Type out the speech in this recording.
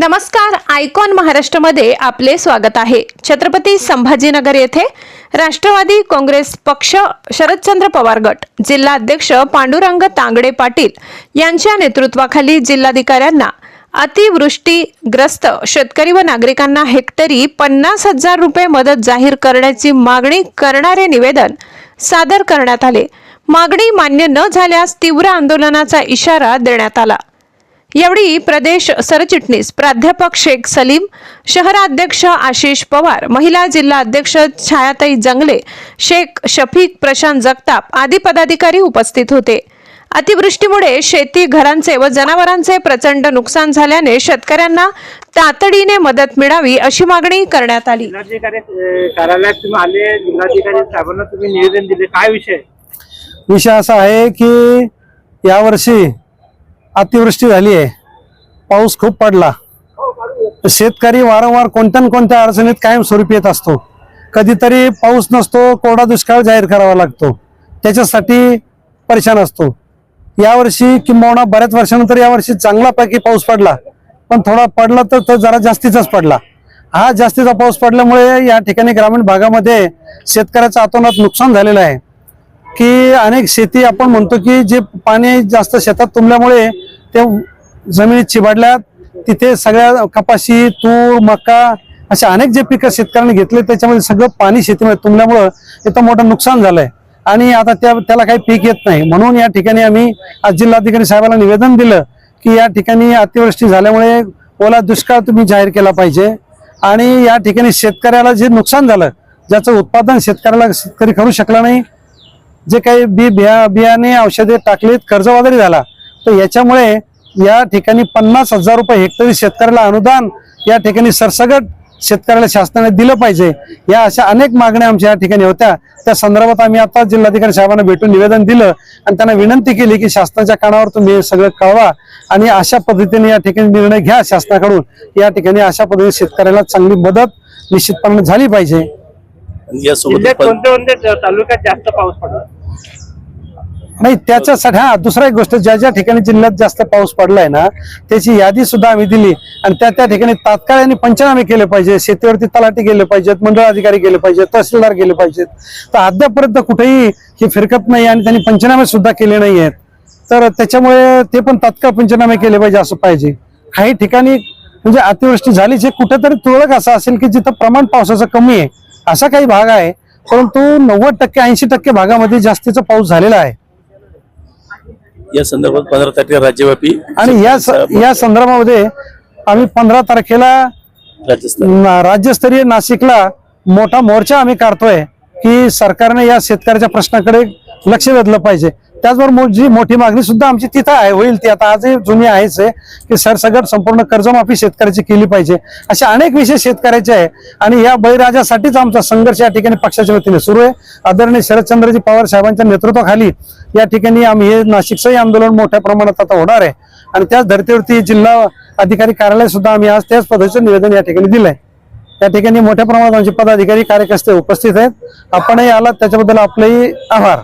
नमस्कार आयकॉन महाराष्ट्रामध्ये आपले स्वागत आहे. छत्रपती संभाजीनगर येथे राष्ट्रवादी काँग्रेस पक्ष शरदचंद्र पवार गट जिल्हाध्यक्ष पांडुरंग तांगडे पाटील यांच्या नेतृत्वाखाली जिल्हाधिकाऱ्यांना अतिवृष्टीग्रस्त शेतकरी व नागरिकांना हेक्टरी पन्नास हजार रुपये मदत जाहीर करण्याची मागणी करणारे निवेदन सादर करण्यात आले. मागणी मान्य न झाल्यास तीव्र आंदोलनाचा इशारा देण्यात आला. यावेळी प्रदेश सरचिटणीस प्राध्यापक शेख सलीम शहराध्यक्ष आशिष पवार महिला जिल्हा अध्यक्ष छायाताई जंगले शेख शफीक प्रशांत जगताप आदी पदाधिकारी उपस्थित होते. अतिवृष्टीमुळे शेती घरांचे व जनावरांचे प्रचंड नुकसान झाल्याने शेतकऱ्यांना तातडीने मदत मिळावी अशी मागणी करण्यात आली. कार्यालयात तुम्ही आले जिल्हाधिकारी साहेबांना तुम्ही निवेदन दिले. काय विषय? विषय असा आहे की यावर्षी अतिवृष्टी झाली आहे. पाऊस खूप पडला. शेतकरी वारंवार कोणत्या न कोणत्या अडचणीत कायमस्वरूपी येत असतो. कधीतरी पाऊस नसतो कोरडा दुष्काळ जाहीर करावा लागतो. त्याच्यासाठी परेशान असतो. यावर्षी किंबहुना बऱ्याच वर्षानंतर यावर्षी चांगलापैकी पाऊस पडला. पण थोडा पडला तर तो जरा जास्तीचाच पडला. हा जास्तीचा पाऊस पडल्यामुळे या ठिकाणी ग्रामीण भागामध्ये शेतकऱ्याचं आतोनात नुकसान झालेलं आहे. की अनेक शेती आपण म्हणतो की जे पाणी जास्त शेतात तुंबल्यामुळे ते जमिनीत चिबाडल्यात तिथे सगळ्या कपाशी तूर मका असे अनेक जे पिकं शेतकऱ्यांनी घेतले त्याच्यामध्ये सगळं पाणी शेतीमध्ये तुंबल्यामुळं इथं मोठं नुकसान झालंय. आणि आता त्या त्याला काही पीक येत नाही. म्हणून या ठिकाणी आम्ही आज जिल्हाधिकारी साहेबांना निवेदन दिलं की या ठिकाणी अतिवृष्टी झाल्यामुळे ओला दुष्काळ तुम्ही जाहीर केला पाहिजे. आणि या ठिकाणी शेतकऱ्याला जे नुकसान झालं ज्याचं उत्पादन शेतकऱ्याला शेतकरी करू शकला नाही जे काही बी बिया बियाणे औषधे टाकलीत कर्जबाजारी झाला तर याच्यामुळे या ठिकाणी पन्नास हजार रुपये हेक्टरी शेतकऱ्याला अनुदान या ठिकाणी सरसगट शेतकऱ्याला शासनाने दिलं पाहिजे. या अशा अनेक मागण्या आमच्या या ठिकाणी होत्या. त्या संदर्भात आम्ही आता जिल्हाधिकारी साहेबांना भेटून निवेदन दिलं आणि त्यांना विनंती केली की शासनाच्या कानावर तुम्ही हे सगळं कळवा आणि अशा पद्धतीने या ठिकाणी निर्णय घ्या शासनाकडून. या ठिकाणी अशा पद्धतीने शेतकऱ्याला चांगली मदत निश्चितपणे झाली पाहिजे. तालुक्यात जास्त पाऊस पडला? नाही त्याच्यासाठी हा दुसरा एक गोष्ट ज्या ज्या ठिकाणी जिल्ह्यात जास्त पाऊस पडलाय ना त्याची यादी सुद्धा आम्ही दिली. आणि त्या त्या ठिकाणी तात्काळ यांनी पंचनामे केले पाहिजे शेतीवरती तलाठी गेले पाहिजेत मंडळ अधिकारी गेले पाहिजेत तहसीलदार गेले पाहिजेत. तर अद्यापर्यंत कुठेही हे फिरकत नाही आणि त्यांनी पंचनामे सुद्धा केले नाही आहेत तर त्याच्यामुळे ते पण तात्काळ पंचनामे केले पाहिजे असं पाहिजे. काही ठिकाणी म्हणजे अतिवृष्टी झाली जे कुठेतरी तुरळक असं असेल की जिथं प्रमाण पावसाचं कमी आहे असा काही भाग आहे. परंतु नव्वद टक्के ऐंशी टक्के भागामध्ये जास्तीचा पाऊस झालेला आहे. या संदर्भात पंधरा तारखेला राज्यव्यापी आणि या या संदर्भामध्ये आम्ही पंधरा तारखेला न- राज्यस्तरीय नाशिकला मोठा मोर्चा आम्ही काढतोय की सरकारने या शेतकऱ्याच्या प्रश्नाकडे लक्ष वेधलं पाहिजे. त्याचबरोबर जी मोठी मागणी सुद्धा आमची तिथं आहे होईल ती. आता आजही जुनी आहेच आहे की सरसगट संपूर्ण कर्जमाफी शेतकऱ्याची केली पाहिजे. असे अनेक विषय शेतकऱ्याचे आहे. आणि या बळीराजासाठीच आमचा संघर्ष या ठिकाणी पक्षाच्या वतीने सुरू आहे. आदरणीय शरदचंद्रजी पवार साहेबांच्या नेतृत्वाखाली या ठिकाणी आम्ही हे नाशिकचंही आंदोलन मोठ्या प्रमाणात आता होणार आहे. आणि त्याच धर्तीवरती जिल्हा अधिकारी कार्यालय सुद्धा आम्ही आज त्याच पद्धतीचं निवेदन या ठिकाणी दिलंय. या ठिकाणी मोठ्या प्रमाणात आमचे पदाधिकारी कार्यकर्ते उपस्थित आहेत. आपणही आलात त्याच्याबद्दल आपलेही आभार.